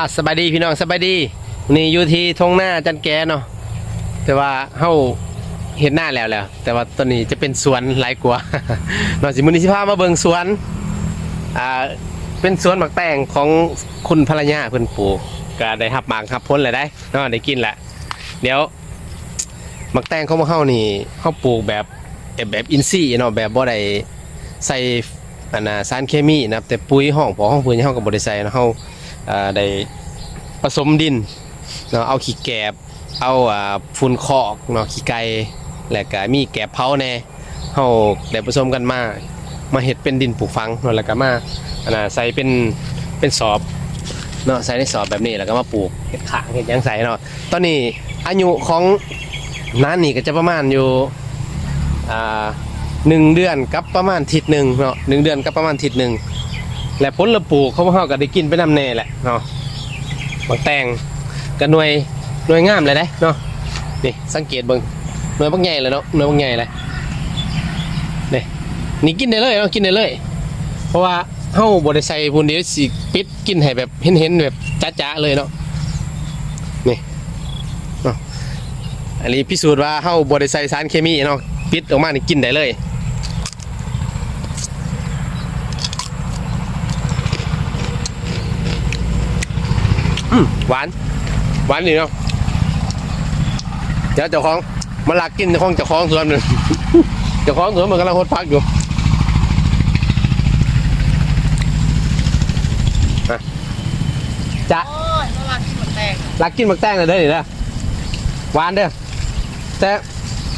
าวสบายดีพี่น้องสบายดีนี่อยู่ที่ทงหน้าจันแกเนาะแต่ว่าเฮาเห็นหน้าแล้วแล้ว แต่ว่าตอนนี้จะเป็นสวนหลายกว่าเนาะสิมื้อนี้สิพามาเบิ่งสวนอ่าเป็นสวนหมักแตงของคุณภรรยาเพิ่นปลูกก็ได้รับหมากรับผลแล้วได้เนาะได้กินแหละเดี๋ยวหมักแตงของพวกเฮานี่เฮาปลูกแบบแบบอินทรีย์เนาะแบบบ่ได้ใส่อันน่ะสารเคมีนะครับแต่ปุ๋ยห้องพอห้องปุ๋ยเฮาก็บ่ได้ใส่เนาะเฮาา ได้ผสมดินเนาะเอาขี้แกบ เอาอ่าฝุ่นคอกเนาะขี้ไก่แล้วก็มีแกบเผาแน่เฮาได้ผสมกันมามาเฮ็ดเป็นดินปลูกฝังเนาะแล้วก็มาอันน่ะใส่เป็นเป็นสอบเนาะใส่ในสอบแบบนี้แล้วก็มาปลูกเฮ็ดขางเฮ็ดยังใส่เนาะตอนนี้อายุของน้านนี่ก็จะประมาณอยู่อ่าหนึ่งเดือนกับประมาณทิศหนึ่งเนาะหนึ่งเดือนกับประมาณทิศหนึ่ง และผลละปลูกเขาเฮาก็ได้กินไปนำแน่แหละเนาะบางแตงก็หน่วยหน่วยงามเลยได้เนาะนี่สังเกตเบิ่งหน่วยบางใหญ่เลยเนาะหน่วยบางใหญ่เลยนี่นี่กินได้เลยเนาะกินได้เลย เพราะว่าเฮาบ่ได้ใส่พุ่นเดียวสิปิดกินให้แบบเห็นๆแบบจ๊ะๆเลยเนาะนี่เนาะอันนี้พิสูจน์ว่าเฮาบ่ได้ใส่สารเคมีเนาะปิดออกมานี่กินได้เลย หวาน หวานดีเนาะเดี๋ยวเจ้าของมาลักกินเจ้าของเจ้าของสวนหนึ่งเจ้าของสวนมันกำลังหดพักอยู่อะจะโอ้ยเวลากินหมดแตงลักกินหมักแตงเลยเด้อนี่นะหวานเด้อแต่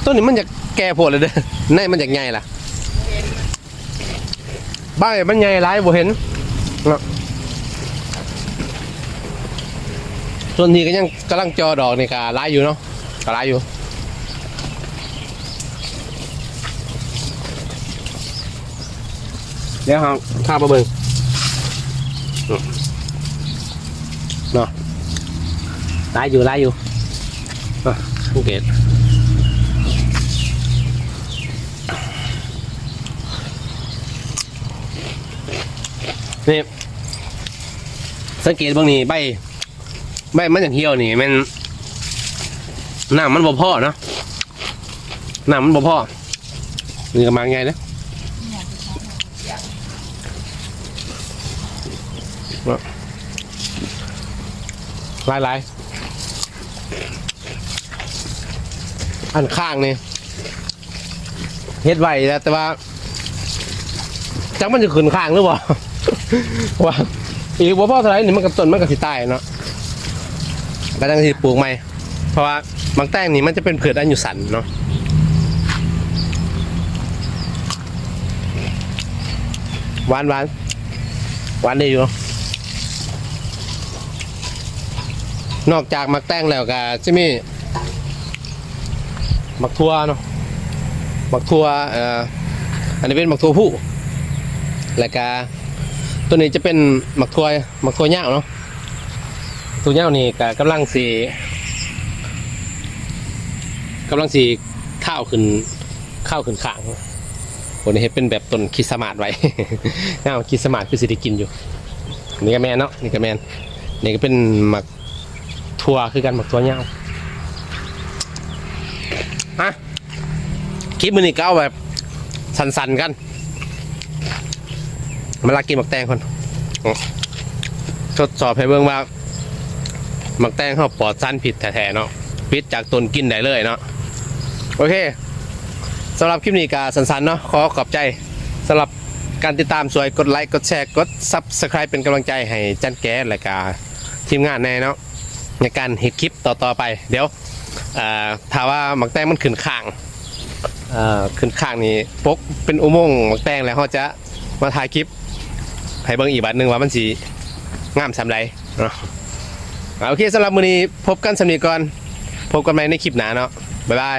ต้นนี้มันจะแก่โผล่เลยเด้อในมันจากใหญ่ล่ะบ้านมันใหญ่หลายบ่เห็นเนาะ ส่วนนี้ก็ยังกำลังจอดอกนี่ก็หลายอยู่เนาะก็หลายอยู่เดี๋ยวครับข้ามาเบิ่งเนาะหลายอยู่หลายอยู่อะสังเกตนี่สังเกตเบางนี่ใบ ใบมันอย่างเหี่ยวนี่มันน้ำมันบ่พ่อเนาะน้ำมันบ่พ่อนี่ก็มาไงเนาะหลายหลายอันข้างนี่เฮ็ดไว้แล้วแต่ว่าจักมันจะขึ้นข้างหรือเปล่าว่าอีกว่าพ่อเท่าไรนี่มันกับต้นมันกับสิตายเนาะ ก็ต้องสิปลูกใหม่ เพราะว่าบางแต้งนี่มันจะเป็นเผือกอันอยู่สันเนาะหวานหวานหวานได้อยู่ นอกจากมักแต้งแล้วก็จะมีมักทั่วเนาะมักทั่วเอ่ออันนี้เป็นมักทั่วผู้แล้วก็ตัวนี้จะเป็นมักทั่วมักทั่วย้าเนาะ ตัวเหย้านี่ก็กำลังสีกำลังสีข้าวขึ้นข้าวขึ้นขางคนนี้เฮ็ดเป็นแบบต้นคิดสมาดไว้เอาคิดสมาดคือสิได้กินอยู่ นี่ก็แมนเนาะนี่ก็แมนนี่ก็เป็นหมักทัวคือกันหมักทัวร์เงาฮะคลิปมือนี่ก็เอาแบบสันๆกันมาลากินหมักแตงคนอ๋อทดสอบให้เบิ่งว่า มักแตงเขาปลอดสั้นผิดแท้ๆเนาะพิษจากต้นกินได้เลยเนาะโอเคสำหรับคลิปนี้ก็สันๆเนาะขอขอบใจสำหรับการติดตามสวยกดไลค์กดแชร์กด Subscribe เป็นกำลังใจให้จันแก๊สและกาทีมงานแน่เนาะในการเห็ดคลิปต่อๆไป เดี๋ยวถ้าว่าหมักแตงมันขึ้นข้างอ่าขึ้นข้างนี่ปกเป็นอุโมงค์หมักแตงแล้วเขาจะมาถ่ายคลิปให้เบิ่งอีกบัดหนึ่งว่ามันสีงามสำไรเนาะ โอเคสำหรับมื้อนี้พบกันสำนีก่อน พบกันใหม่ในคลิปหน้าเนาะบ๊ายบาย